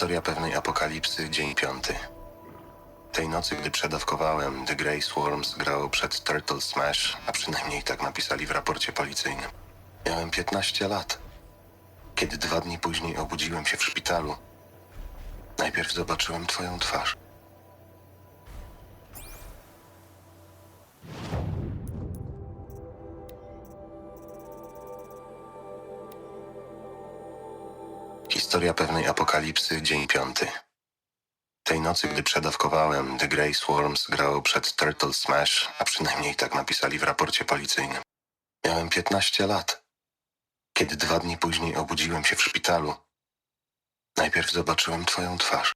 Historia pewnej apokalipsy, dzień piąty. Tej nocy, gdy przedawkowałem, The Grey Swarms grało przed Turtle Smash, a przynajmniej tak napisali w raporcie policyjnym. Miałem 15 lat. Kiedy dwa dni później obudziłem się w szpitalu, najpierw zobaczyłem twoją twarz. Historia pewnej apokalipsy, dzień piąty. Tej nocy, gdy przedawkowałem, The Grey Swarms grało przed Turtle Smash, a przynajmniej tak napisali w raporcie policyjnym. Miałem 15 lat. Kiedy dwa dni później obudziłem się w szpitalu, najpierw zobaczyłem twoją twarz.